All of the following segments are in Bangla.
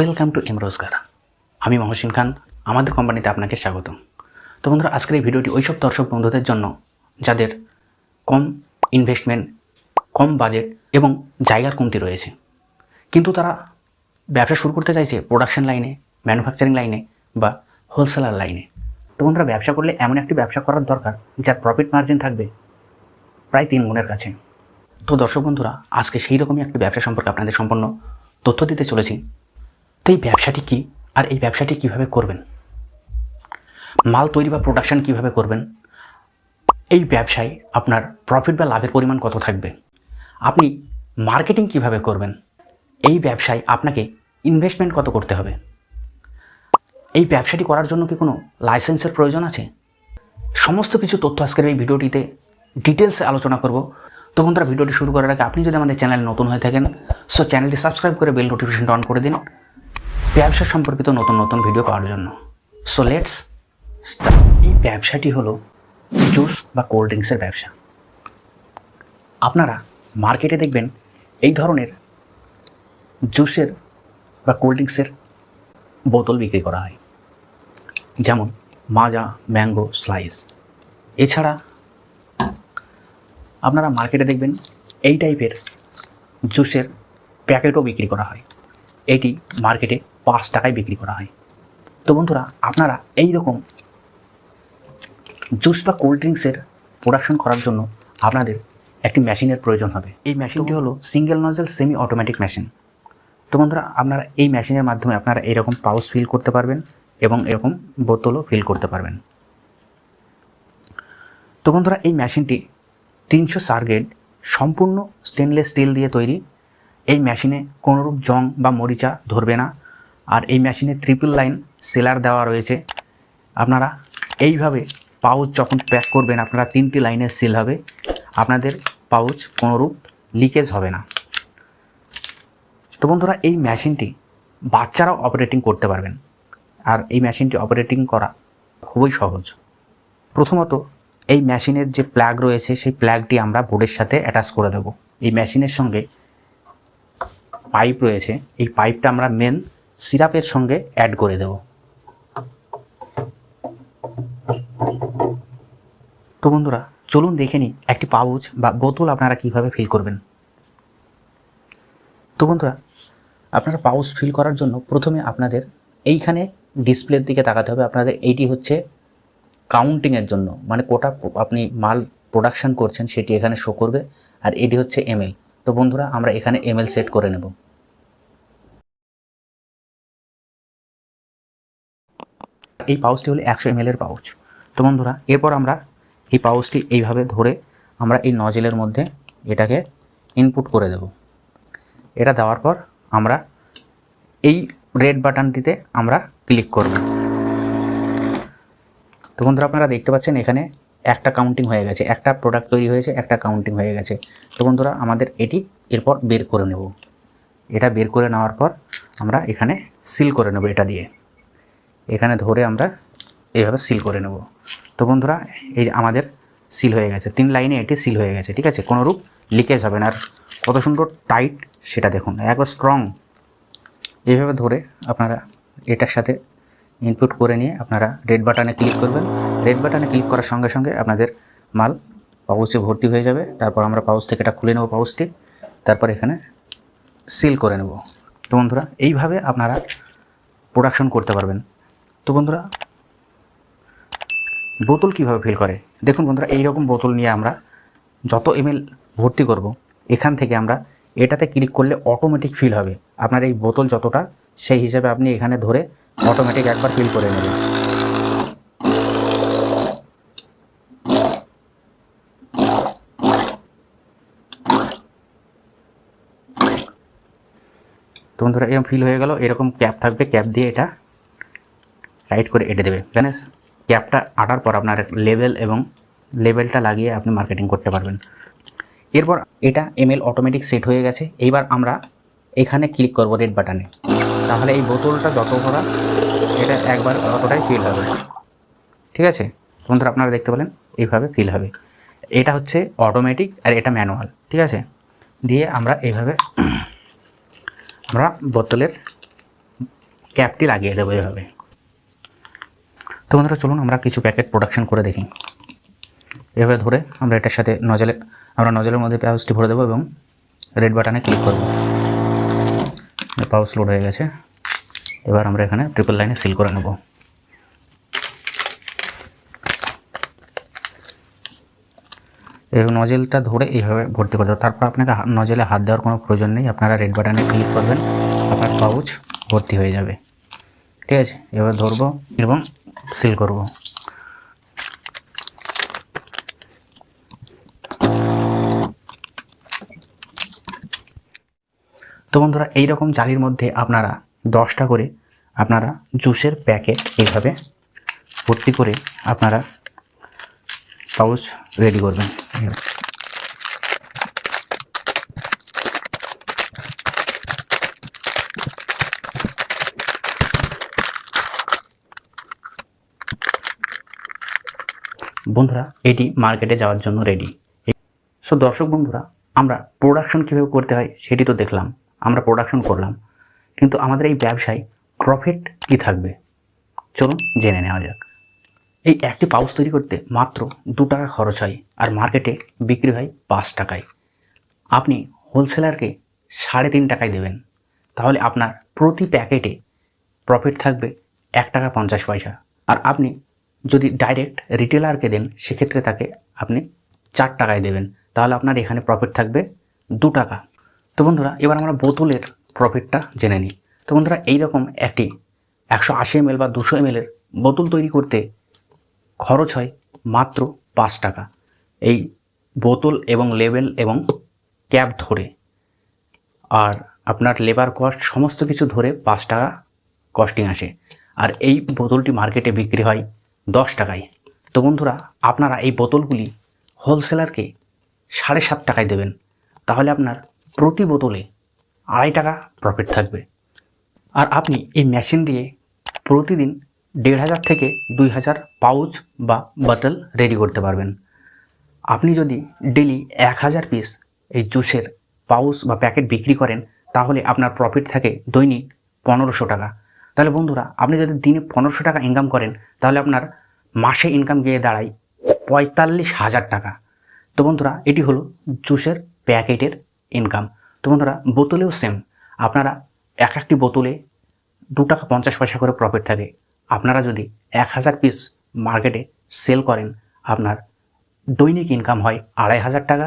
ওয়েলকাম টু এম রোজগার আমি মহসিন খান, আমাদের কোম্পানিতে আপনাকে স্বাগত তো বন্ধুরা, আজকের এই ভিডিওটি ওইসব দর্শক বন্ধুদের জন্য যাদের কম ইনভেস্টমেন্ট কম বাজেট এবং জায়গার কমতি রয়েছে। কিন্তু তারা ব্যবসা শুরু করতে চাইছে প্রোডাকশন লাইনে ম্যানুফ্যাকচারিং লাইনে বা হোলসেলার লাইনে তো বন্ধুরা, ব্যবসা করলে এমন একটি ব্যবসা করার দরকার যার প্রফিট মার্জিন থাকবে প্রায় তিন গুণের কাছে। তো দর্শক বন্ধুরা, আজকে সেই রকমই একটি ব্যবসা সম্পর্কে আপনাদের সম্পূর্ণ তথ্য দিতে চলেছি। তো এই ব্যবসাটি কী? আর এই ব্যবসাটি কীভাবে করবেন? মাল তৈরি বা প্রোডাকশন কীভাবে করবেন? এই ব্যবসায় আপনার প্রফিট বা লাভের পরিমাণ কত থাকবে? আপনি মার্কেটিং কীভাবে করবেন? এই ব্যবসায় আপনাকে ইনভেস্টমেন্ট কত করতে হবে? এই ব্যবসাটি করার জন্য কি কোনো লাইসেন্সের প্রয়োজন আছে? সমস্ত কিছু তথ্য আজকের এই ভিডিওটিতে ডিটেলসে আলোচনা করব। তো বন্ধুরা, ভিডিওটি শুরু করার আগে আপনি যদি আমাদের চ্যানেল নতুন হয়ে থাকেন সো চ্যানেলটি সাবস্ক্রাইব করে বেল নোটিফিকেশনটা অন করে দিন। ব্যবসা সম্পর্কিত নতুন নতুন ভিডিও পাওয়ার জন্য। সো লেটস এই ব্যবসাটি হলো জুস বা কোল্ড ড্রিঙ্কসের ব্যবসা। আপনারা মার্কেটে দেখবেন এই ধরনের জুসের বা কোল্ড ড্রিঙ্কসের বোতল বিক্রি করা হয়। যেমন মাজা, ম্যাঙ্গো, স্লাইস। এছাড়া আপনারা মার্কেটে দেখবেন এই টাইপের জুসের প্যাকেটও বিক্রি করা হয়। এটি মার্কেটে পাঁচ টাকায় বিক্রি করা হয়। তো বন্ধুরা আপনারা এই রকম জুস বা কোল্ড ড্রিঙ্কসের প্রোডাকশন করার জন্য আপনাদের একটি মেশিনের প্রয়োজন হবে। এই মেশিনটি হলো single nozzle semi automatic machine তো বন্ধুরা আপনারা এই মেশিনের মাধ্যমে আপনারা এরকম পাউচ ফিল করতে পারবেন এবং এরকম বোতলও ফিল করতে পারবেন। তো বন্ধুরা এই মেশিনটি তিনশো সার্গেড সম্পূর্ণ স্টেনলেস স্টিল দিয়ে তৈরি। এই মেশিনে কোনোরূপ জং বা মরিচা ধরবে না। আর এই মেশিনে ট্রিপল লাইন সেলার দেওয়া রয়েছে। আপনারা এইভাবে পাউচ যখন প্যাক করবেন, আপনারা তিনটি লাইনে সিল হবে। আপনাদের পাউচ কোনোরূপ লিকেজ হবে না। তো বন্ধুরা, এই মেশিনটি বাচ্চারাও অপারেটিং করতে পারবেন। আর এই মেশিনটি অপারেটিং করা খুবই সহজ। প্রথমত, এই মেশিনের যে প্ল্যাগ রয়েছে, সেই প্ল্যাগটি আমরা বোর্ডের সাথে অ্যাটাচ করে দেব। এই মেশিনের সঙ্গে পাইপ রয়েছে, এই পাইপটা আমরা মেন সিরাপের সঙ্গে অ্যাড করে দেব। তো বন্ধুরা, চলুন দেখে নিই একটি পাউচ বা বোতল আপনারা কীভাবে ফিল করবেন। তো বন্ধুরা, আপনারা পাউচ ফিল করার জন্য প্রথমে আপনাদের এইখানে ডিসপ্লের দিকে তাকাতে হবে। আপনাদের এইটি হচ্ছে কাউন্টিংয়ের জন্য মানে কোটা আপনি মাল প্রোডাকশন করছেন, সেটি এখানে শো করবে। আর এটি হচ্ছে এমএল তো বন্ধুরা, আমরা এখানে এমএল সেট করে নেব। এই পাউচটি হলো একশো এমএলের পাউচ তো বন্ধুরা, এরপর আমরা এই পাউচটি এইভাবে ধরে আমরা এই নজেলের মধ্যে এটাকে ইনপুট করে দেব। এটা দেওয়ার পর আমরা এই রেড বাটনটিতে আমরা ক্লিক করব। তো বন্ধুরা, আপনারা দেখতে পাচ্ছেন এখানে একটা কাউন্টিং হয়ে গেছে, একটা প্রোডাক্ট তৈরি হয়েছে, একটা কাউন্টিং হয়ে গেছে। তো বন্ধুরা, আমাদের এটি এরপর বের করে নেব। এটা বের করে নেওয়ার পর আমরা এখানে সিল করে নেব এটা দিয়ে। এখানে ধরে আমরা এইভাবে সিল করে নেব। তো বন্ধুরা, এই আমাদের সিল হয়ে গেছে। তিন লাইনে এটি সিল হয়ে গেছে, ঠিক আছে? কোনোরূপ লিকেজ হবে না। আর কত সুন্দর টাইট সেটা দেখুন, একবার স্ট্রং এইভাবে ধরে আপনারা এটার সাথে ইনপুট করে নিয়ে আপনারা রেড বাটনে ক্লিক করবেন। রেড বাটনে ক্লিক করার সঙ্গে সঙ্গে আপনাদের মাল পাউচে ভর্তি হয়ে যাবে। তারপর আমরা পাউচ থেকে এটা খুলে নেব পাউচটি তারপর এখানে সিল করে নেব। তো বন্ধুরা, এইভাবে আপনারা প্রোডাকশন করতে পারবেন। তো বন্ধুরা, বোতল কীভাবে ফিল করে? দেখুন বন্ধুরা, এইরকম বোতল নিয়ে আমরা যত এমএল ভর্তি করব, এখান থেকে আমরা এটাতে ক্লিক করলে অটোমেটিক ফিল হবে। আপনার এই বোতল যতটা, সেই হিসাবে আপনি এখানে ধরে অটোমেটিক একবার ফিল করে নেবেন তো বন্ধুরা, এরকম ফিল হয়ে গেল। এরকম ক্যাপ থাকবে ক্যাপ দিয়ে এটা রাইট করে এঁটে দেবে। জানেস ক্যাপটা আটার পর আপনার লেভেল এবং লেভেলটা লাগিয়ে আপনি মার্কেটিং করতে পারবেন। এরপর এটা এমএল অটোমেটিক সেট হয়ে গেছে। এইবার আমরা এখানে ক্লিক করব রেড বাটনে তাহলে এই বোতলটা যত ভরা, এটা একবার অতটাই ফিল হবে। ঠিক আছে? বন্ধুরা, আপনারা দেখতে পেলেন, এইভাবে ফিল হবে। এটা হচ্ছে অটোমেটিক আর এটা ম্যানুয়াল ঠিক আছে? দিয়ে আমরা এইভাবে আমরা বোতলের ক্যাপটি লাগিয়ে দেবো এভাবে তো বন্ধুরা, চলুন আমরা কিছু প্যাকেট প্রোডাকশন করে দেখি। এভাবে ধরে আমরা এটার সাথে নজলে আমরা নজলের মধ্যে পাউচটি ভরে দেবো এবং রেড বাটনে ক্লিক করব। পাউচ লোড হয়ে গেছে। এবার আমরা এখানে ট্রিপল লাইনে সিল করে নেব। এই নজেলটা ধরে এইভাবে ভর্তি করে দেবো। তারপর আপনাকে নজেলে হাত দেওয়ার কোনো প্রয়োজন নেই। আপনারা রেড বাটনে ক্লিক করবেন। আপনার পাউচ ভর্তি হয়ে যাবে। ঠিক আছে? এবার ধরবো এবং সিল করব। বন্ধুরা, এইরকম জালির মধ্যে আপনারা দশটা করে আপনারা জুসের প্যাকেট এইভাবে ভর্তি করে আপনারা পাউচ রেডি করবেন। বন্ধুরা, এটি মার্কেটে যাওয়ার জন্য রেডি। সো দর্শক বন্ধুরা, আমরা প্রোডাকশন কীভাবে করতে হয় সেটি তো দেখলাম। আমরা প্রোডাকশন করলাম। কিন্তু আমাদের এই ব্যবসায় প্রফিট কী থাকবে? চলুন জেনে নেওয়া যাক। এই একটি পাউচ তৈরি করতে মাত্র দু টাকা খরচ হয় আর মার্কেটে বিক্রি হয় পাঁচ টাকায়। আপনি হোলসেলারকে সাড়ে তিন টাকায় দেবেন। তাহলে আপনার প্রতি প্যাকেটে প্রফিট থাকবে এক টাকা পঞ্চাশ পয়সা। আর আপনি যদি ডাইরেক্ট রিটেলারকে দেন, সেক্ষেত্রে তাকে আপনি চার টাকায় দেবেন। তাহলে আপনার এখানে প্রফিট থাকবে দু টাকা। তো বন্ধুরা, এবার আমরা বোতলের প্রফিটটা জেনে নিই। তো বন্ধুরা, এইরকম একটি একশো আশি এমএল বা দুশো এমএলের বোতল তৈরি করতে খরচ হয় মাত্র পাঁচ টাকা। এই বোতল এবং লেবেল এবং ক্যাপ ধরে আর আপনার লেবার কস্ট সমস্ত কিছু ধরে পাঁচ টাকা কস্টিং আসে। আর এই বোতলটি মার্কেটে বিক্রি হয় দশ টাকায়। তো বন্ধুরা, আপনারা এই বোতলগুলি হোলসেলারকে সাড়ে সাত টাকায় দেবেন। তাহলে আপনার প্রতি বোতলে আড়াই টাকা প্রফিট থাকবে। আর আপনি এই মেশিন দিয়ে প্রতিদিন দেড় হাজার থেকে দুই হাজার পাউচ বা বটল রেডি করতে পারবেন। আপনি যদি ডেলি এক হাজার পিস এই জুসের পাউচ বা প্যাকেট বিক্রি করেন, তাহলে আপনার প্রফিট থাকে দৈনিক পনেরোশো টাকা। তাহলে বন্ধুরা, আপনি যদি দিনে পনেরোশো টাকা ইনকাম করেন, তাহলে আপনার মাসে ইনকাম গিয়ে দাঁড়ায় পঁয়তাল্লিশ হাজার টাকা। তো বন্ধুরা, এটি হলো জুসের প্যাকেটের ইনকাম তো বন্ধুরা, বোতলেও সেম আপনারা এক একটি বোতলে দু টাকা পঞ্চাশ পয়সা করে প্রফিট থাকে। আপনারা যদি এক হাজার পিস মার্কেটে সেল করেন, আপনার দৈনিক ইনকাম হয় আড়াই হাজার টাকা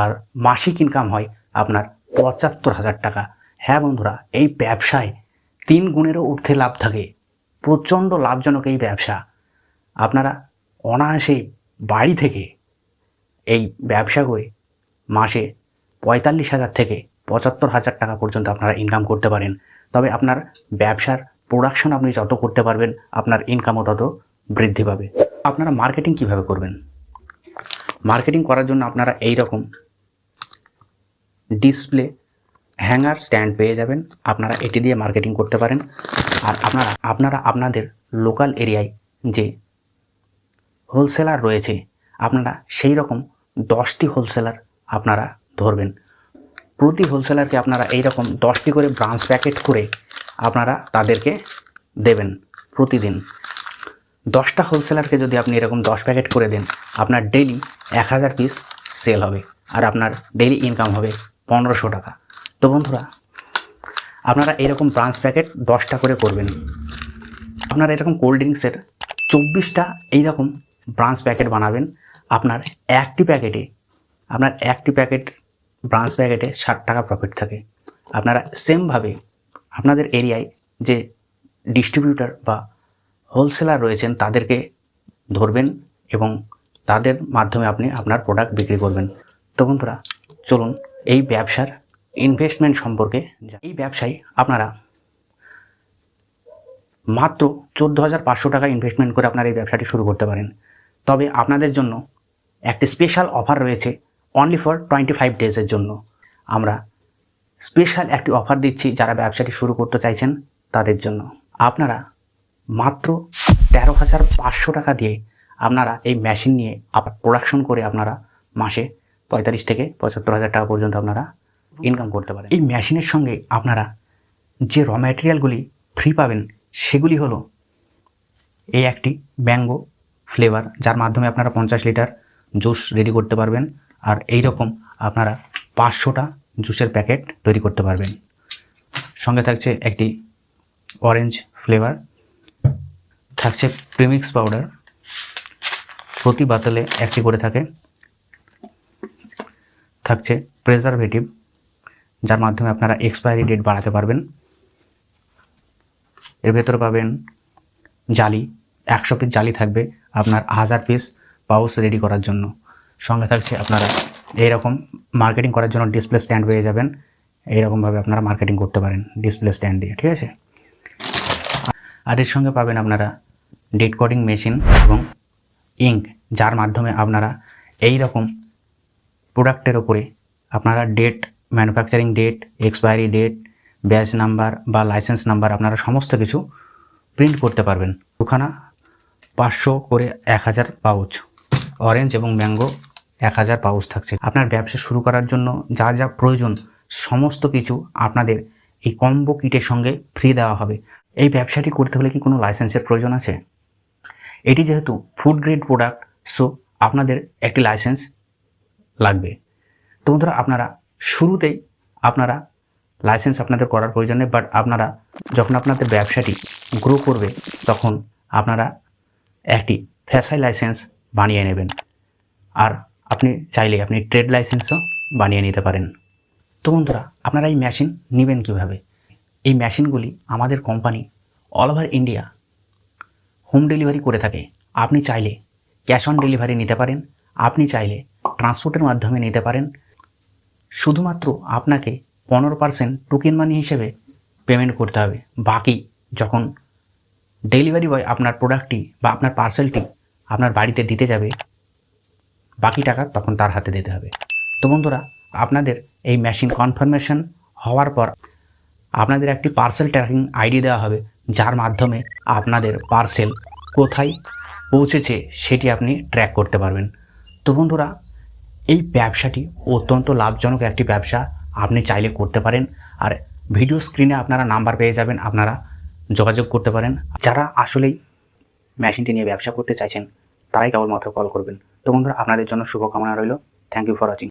আর মাসিক ইনকাম হয় আপনার পঁচাত্তর হাজার টাকা। হ্যাঁ বন্ধুরা, এই ব্যবসায় তিন গুণেরও ঊর্ধ্বে লাভ থাকে। প্রচণ্ড লাভজনক এই ব্যবসা। আপনারা অনায়াসেই বাড়ি থেকে এই ব্যবসা করে মাসে পঁয়তাল্লিশ হাজার থেকে পঁচাত্তর হাজার টাকা পর্যন্ত আপনারা ইনকাম করতে পারেন। তবে আপনার ব্যবসার প্রোডাকশন আপনি যত করতে পারবেন, আপনার ইনকামও তত বৃদ্ধি পাবে। আপনারা মার্কেটিং কীভাবে করবেন? মার্কেটিং করার জন্য আপনারা এই রকম ডিসপ্লে হ্যাঙ্গার স্ট্যান্ড পেয়ে যাবেন। আপনারা এটি দিয়ে মার্কেটিং করতে পারেন। আর আপনারা আপনারা আপনাদের লোকাল এরিয়ায় যে হোলসেলার রয়েছে, আপনারা সেই রকম দশটি হোলসেলার আপনারা ধরবেন। প্রতি হোলসেলারকে আপনারা এই রকম দশটি করে ব্রাঞ্চ প্যাকেট করে আপনারা তাদেরকে দেবেন প্রতিদিন। দশটা হোলসেলারকে যদি আপনি এরকম দশ প্যাকেট করে দেন, আপনার ডেলি এক হাজার পিস সেল হবে আর আপনার ডেলি ইনকাম হবে পনেরোশো টাকা। তো বন্ধুরা, আপনারা এরকম ব্রাঞ্চ প্যাকেট দশটা করে করবেন। আপনারা এরকম কোল্ড ড্রিঙ্কসের চব্বিশটা এইরকম ব্রাঞ্চ প্যাকেট বানাবেন। আপনার একটি প্যাকেটে আপনার একটি প্যাকেট ব্রাঞ্চ প্যাকেটে ষাট টাকা প্রফিট থাকে। আপনারা সেমভাবে আপনাদের এরিয়ায় যে ডিস্ট্রিবিউটার বা হোলসেলার রয়েছেন, তাদেরকে ধরবেন এবং তাদের মাধ্যমে আপনি আপনার প্রোডাক্ট বিক্রি করবেন। তো বন্ধুরা, চলুন এই ব্যবসার ইনভেস্টমেন্ট সম্পর্কে এই ব্যবসায় আপনারা মাত্র চোদ্দ হাজার পাঁচশো টাকা ইনভেস্টমেন্ট করে আপনারা এই ব্যবসাটি শুরু করতে পারেন। তবে আপনাদের জন্য একটি স্পেশাল অফার রয়েছে অনলি ফর টোয়েন্টি ফাইভ ডেজের জন্য। আমরা স্পেশাল একটি অফার দিচ্ছি যারা ব্যবসাটি শুরু করতে চাইছেন তাদের জন্য। আপনারা মাত্র তেরো হাজার পাঁচশো টাকা দিয়ে আপনারা এই মেশিন নিয়ে আবার প্রোডাকশন করে আপনারা মাসে পঁয়তাল্লিশ থেকে পঁচাত্তর হাজার টাকা পর্যন্ত আপনারা ইনকাম করতে পারেন। এই মেশিনের সঙ্গে আপনারা যে র ম্যাটেরিয়ালগুলি ফ্রি পাবেন, সেগুলি হলো এই একটি ম্যাঙ্গো ফ্লেভার যার মাধ্যমে আপনারা পঞ্চাশ লিটার জুস রেডি করতে পারবেন। আর এই রকম আপনারা পাঁচশোটা জুসের প্যাকেট তৈরি করতে পারবেন। সঙ্গে থাকছে একটি অরেঞ্জ ফ্লেভার থাকছে প্রিমিক্স পাউডার প্রতি বোতলে একটি করে থাকে। থাকছে প্রেজারভেটিভ যার মাধ্যমে আপনারা এক্সপায়ারি ডেট বাড়াতে পারবেন। এর ভেতরে পাবেন জালি, একশো পিস জালি থাকবে আপনার হাজার পিস পাউচ রেডি করার জন্য। সঙ্গে থাকছে আপনারা। এইরকম মার্কেটিং করার জন্য ডিসপ্লে স্ট্যান্ড পেয়ে যাবেন। এইরকমভাবে আপনারা মার্কেটিং করতে পারেন ডিসপ্লে স্ট্যান্ড দিয়ে, ঠিক আছে? আর এর সঙ্গে পাবেন আপনারা ডেট কোডিং মেশিন এবং ইঙ্ক যার মাধ্যমে আপনারা এই রকম প্রোডাক্টের ওপরে আপনারা date manufacturing date expiry date batch number বা লাইসেন্স নাম্বার আপনারা সমস্ত কিছু প্রিন্ট করতে পারবেন। দুখানা পাঁচশো করে এক হাজার পাউচ অরেঞ্জ এবং ম্যাঙ্গো এক হাজার পাউচ থাকছে। আপনার ব্যবসা শুরু করার জন্য যা যা প্রয়োজন, সমস্ত কিছু আপনাদের এই কম্বো কিটের সঙ্গে ফ্রি দেওয়া হবে। এই ব্যবসাটি করতে হলে কি কোনো লাইসেন্সের প্রয়োজন আছে? এটি যেহেতু ফুড গ্রেড প্রোডাক্ট সো আপনাদের একটি লাইসেন্স লাগবে। তো বন্ধুরা, আপনারা শুরুতেই আপনারা লাইসেন্স আপনাদের করার প্রয়োজন নেই বাট আপনারা যখন আপনাদের ব্যবসাটি গ্রো করবে, তখন আপনারা একটি ফ্যাসাই লাইসেন্স বানিয়ে নেবেন। আর আপনি চাইলে আপনি ট্রেড লাইসেন্সও বানিয়ে নিতে পারেন। তো বন্ধুরা, আপনারা এই মেশিন নেবেন কীভাবে? এই মেশিনগুলি আমাদের company all over India home delivery করে থাকে। আপনি চাইলে ক্যাশ অন ডেলিভারি নিতে পারেন, আপনি চাইলে ট্রান্সপোর্টের মাধ্যমে নিতে পারেন। শুধুমাত্র আপনাকে পনেরো পার্সেন্ট টোকেন মানি হিসেবে পেমেন্ট করতে হবে। বাকি যখন ডেলিভারি বয় আপনার প্রোডাক্টটি বা আপনার পার্সেলটি আপনার বাড়িতে দিতে যাবে বাকি টাকা তখন তার হাতে দিতে হবে। তো বন্ধুরা, আপনাদের এই মেশিন কনফার্মেশন হওয়ার পর আপনাদের একটি পার্সেল ট্র্যাকিং আইডি দেওয়া হবে, যার মাধ্যমে আপনাদের পার্সেল কোথায় পৌঁছেছে সেটি আপনি ট্র্যাক করতে পারবেন। তো বন্ধুরা, এই ব্যবসাটি অত্যন্ত লাভজনক একটি ব্যবসা, আপনি চাইলে করতে পারেন। আর ভিডিও স্ক্রিনে আপনারা নাম্বার পেয়ে যাবেন, আপনারা যোগাযোগ করতে পারেন। যারা আসলেই মেশিনটি নিয়ে ব্যবসা করতে চাইছেন, তারাই কেবলমাত্র কল করবেন। তো বন্ধুরা আপনাদের জন্য শুভকামনা রইল। Thank you for watching